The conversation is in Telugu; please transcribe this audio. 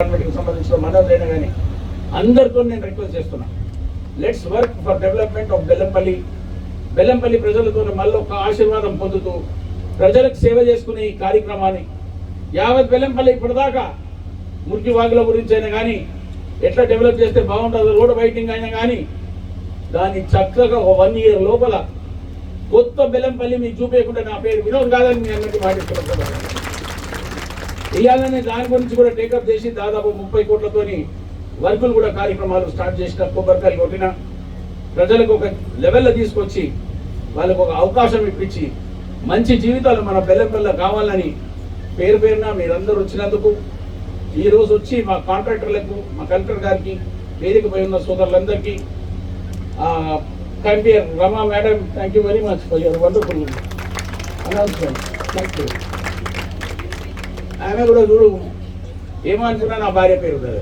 సంబంధించిన మనోజ్ అయినా కానీ అందరితో నేను రిక్వెస్ట్ చేస్తున్నా. Let's work for development of Bellampalli Bellampalli ప్రజలతో మళ్ళీ ఒక ఆశీర్వాదం పొందుతూ ప్రజలకు సేవ చేసుకునే ఈ కార్యక్రమాన్ని యావత్ బెల్లంపల్లి ఇప్పటిదాకా మురికి వాగుల గురించి అయినా కానీ ఎట్లా డెవలప్ చేస్తే బాగుంటుందో రోడ్ వైటింగ్ అయినా కానీ దాన్ని చక్కగా ఒక వన్ ఇయర్ లోపల కొత్త బెల్లంపల్లి మీకు చూపించకుండా నా పేరు వినోద్ కాదని మీ అందరికీ మాట్లాడుతున్నాను ఇవ్వాలనే దాని గురించి కూడా టేకప్ చేసి దాదాపు ముప్పై కోట్లతోని వర్కులు కూడా కార్యక్రమాలు స్టార్ట్ చేసిన కొబ్బరికాయలు కొట్టిన ప్రజలకు ఒక లెవెల్లో తీసుకొచ్చి వాళ్ళకు ఒక అవకాశం ఇప్పించి మంచి జీవితాలు మన బెల్లపిల్ల కావాలని పేరు పేరున మీరందరూ వచ్చినందుకు ఈ రోజు వచ్చి మా కాంట్రాక్టర్లకు మా కలెక్టర్ గారికి వేదిక పోయి ఉన్న సోదరులందరికీ compere Rama madam thank you very much for your wonderful announcement thank you ఆమె కూడా చూడు. ఏమనుకున్నా నా భార్య పేరు ఉంటుంది